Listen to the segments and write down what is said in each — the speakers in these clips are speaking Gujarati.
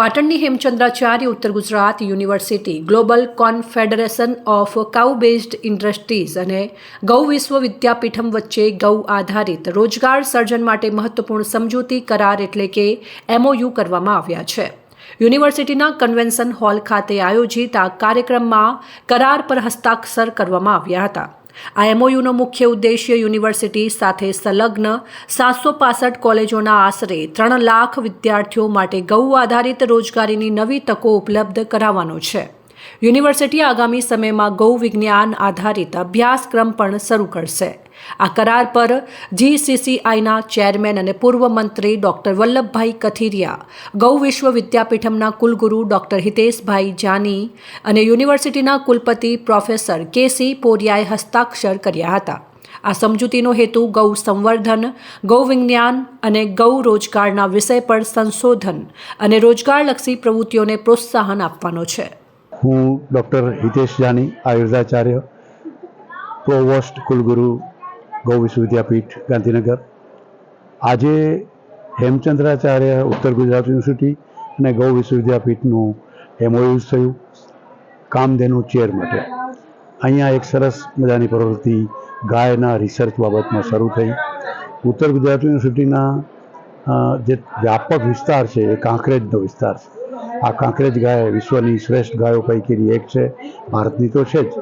પાટણની Hemchandracharya Uttar Gujarat university global confederation of cow based industries અને ગૌ વિશ્વ વિદ્યાપીઠમ વચ્ચે ગૌ આધારિત રોજગાર સર્જન માટે મહત્વપૂર્ણ સમજૂતી કરાર એટલે કે એમઓયુ કરવામાં આવ્યા છે. યુનિવર્સિટીના કન્વેન્શન હોલ ખાતે આયોજિત આ કાર્યક્રમમાં કરાર પર હસ્તાક્ષર કરવામાં આવ્યા હતા. આ એમઓયુનો મુખ્ય ઉદ્દેશ્ય યુનિવર્સિટી સાથે સંલગ્ન સાતસો પાસઠ કોલેજોના આશરે ત્રણ લાખ વિદ્યાર્થીઓ માટે ગૌ આધારિત રોજગારીની નવી તકો ઉપલબ્ધ કરાવવાનો છે. યુનિવર્સિટી આગામી સમયમાં ગૌ વિજ્ઞાન આધારિત અભ્યાસક્રમ પણ શરૂ કરશે. આ કરાર પર જીસીસીઆઈના ચેરમેન અને પૂર્વ મંત્રી ડોક્ટર વલ્લભભાઈ કથિરિયા, ગૌ વિશ્વ વિદ્યાપીઠમના કુલગુરુ ડોક્ટર હિતેશભાઈ જાની અને યુનિવર્સિટીના કુલપતિ પ્રોફેસર કેસી પોરિયાએ હસ્તાક્ષર કર્યા હતા. આ સમજૂતીનો હેતુ ગૌ સંવર્ધન, ગૌ વિજ્ઞાન અને ગૌ રોજગારના વિષય પર સંશોધન અને રોજગારલક્ષી પ્રવૃત્તિઓને પ્રોત્સાહન આપવાનો છે. હું ડૉક્ટર હિતેશ જાની, આયુર્વેદાચાર્ય, પ્રોવોસ્ટ કુલગુરુ, ગૌ વિશ્વવિદ્યાપીઠ, ગાંધીનગર. આજે હેમચંદ્રાચાર્ય, ઉત્તર ગુજરાત યુનિવર્સિટી અને ગૌ વિશ્વવિદ્યાપીઠનું એમઓયુ થયું. કામધેનુ ચેર માટે અહીંયા એક સરસ મજાની પ્રવૃત્તિ, ગાયના રિસર્ચ બાબતમાં શરૂ થઈ. ઉત્તર ગુજરાત યુનિવર્સિટીના જે વ્યાપક વિસ્તાર છે, એ કાંકરેજનો વિસ્તાર છે. આ કાંકરેજ ગાય વિશ્વની શ્રેષ્ઠ ગાયો પૈકીની એક છે. ભારતની તો છે જ.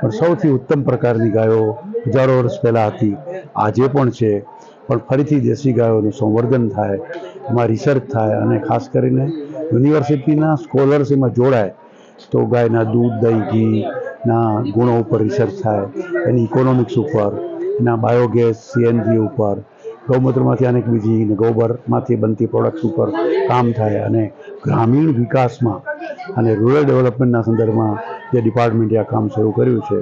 પણ સૌથી ઉત્તમ પ્રકારની ગાયો હજારો વર્ષ પહેલાં હતી. આજે પણ છે. પણ ફરીથી દેશી ગાયોનું સંવર્ધન થાય, એમાં રિસર્ચ થાય અને ખાસ કરીને યુનિવર્સિટીના સ્કોલર્સ એમાં જોડાય તો ગાયના દૂધ, દહીં ઘીના ગુણો ઉપર રિસર્ચ થાય, એની ઇકોનોમિક્સ ઉપર, એના બાયોગેસ સીએનજી ઉપર, ગૌમૂત્રમાંથી અનેક બીજી ગોબરમાંથી બનતી પ્રોડક્ટ્સ ઉપર કામ થાય અને ગ્રામીણ વિકાસમાં અને રૂરલ ડેવલપમેન્ટના સંદર્ભમાં જે ડિપાર્ટમેન્ટે આ કામ શરૂ કર્યું છે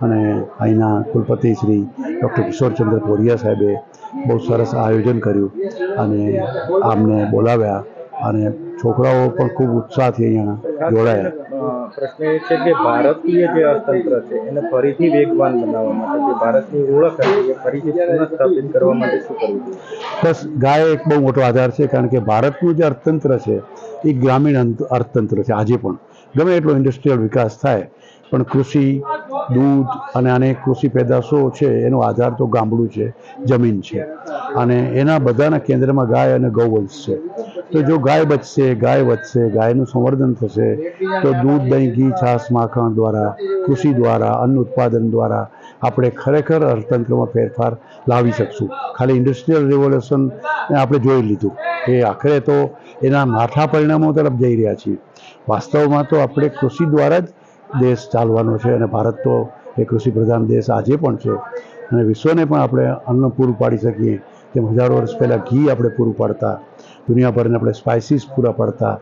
અને અહીંના કુલપતિ શ્રી ડૉક્ટર કિશોરચંદ્ર પોરિયા સાહેબે બહુ સરસ આયોજન કર્યું અને આમને બોલાવ્યા અને છોકરાઓ પણ ખૂબ ઉત્સાહથી અહીંયા જોડાયા પ્રશ્ન એ છે કે ભારતીય જે અર્થતંત્ર છે એને ફરીથી વેગવાન બનાવવા માટે જે ભારતની ઓળખ હતી એ ફરીથી પુનઃસ્થાપિત કરવા માટે શું કરવું બસ ગાય એક બહુ મોટો આધાર છે કારણ કે ભારતનું જે અર્થતંત્ર છે એ ગ્રામીણ અર્થતંત્ર છે આજે પણ. ગમે એટલો ઇન્ડસ્ટ્રીયલ વિકાસ થાય પણ કૃષિ દૂધ અને અનેક કૃષિ પેદાશો છે એનો આધાર તો ગામડું છે જમીન છે. અને એના બધાના કેન્દ્રમાં ગાય અને ગૌવંશ છે. તો જો ગાય બચશે, ગાય વધશે, ગાયનું સંવર્ધન થશે, તો દૂધ, દહીં, ઘી, છાશ, માખણ દ્વારા, કૃષિ દ્વારા, અન્ન ઉત્પાદન દ્વારા આપણે ખરેખર અર્થતંત્રમાં ફેરફાર લાવી શકશું. ખાલી ઇન્ડસ્ટ્રીયલ રિવોલ્યુશન આપણે જોઈ લીધું. એ આખરે તો એના માઠા પરિણામો તરફ જઈ રહ્યા છીએ. વાસ્તવમાં તો આપણે કૃષિ દ્વારા જ દેશ ચાલવાનો છે અને ભારત તો એ કૃષિ પ્રધાન દેશ આજે પણ છે. અને વિશ્વને પણ આપણે અન્ન પૂરું પાડી શકીએ. જેમ હજારો વર્ષ પહેલાં ઘી આપણે પૂરું પાડતા દુનિયાભરને આપણે સ્પાઇસીસ પૂરા પાડતા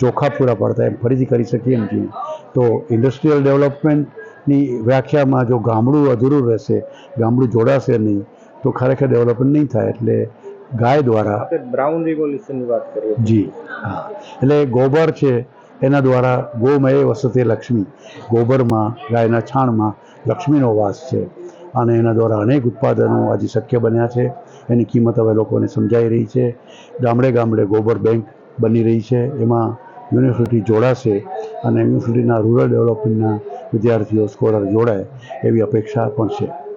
ચોખા પૂરા પાડતા એમ ફરીથી કરી શકીએ એમ છીએ તો ઇન્ડસ્ટ્રીયલ ડેવલપમેન્ટની વ્યાખ્યામાં જો ગામડું અધૂરું રહેશે ગામડું જોડાશે નહીં તો ખરેખર ડેવલપમેન્ટ નહીં થાય. એટલે ગાય દ્વારા બ્રાઉન રિવોલ્યુશનની વાત કરીએ. જી હા. એટલે ગોબર છે એના દ્વારા ગોમય વસતે લક્ષ્મી. ગોબરમાં ગાયના છાણમાં લક્ષ્મીનો વાસ છે. અને એના દ્વારા અનેક ઉત્પાદનો આજે શક્ય બન્યા છે. એની કિંમત હવે લોકોને સમજાઈ રહી છે. ગામડે ગામડે ગોબર બેંક બની રહી છે. એમાં યુનિવર્સિટી જોડાશે અને યુનિવર્સિટીના રૂરલ ડેવલપમેન્ટના વિદ્યાર્થીઓ, સ્કોલર જોડાય એવી અપેક્ષા પણ છે.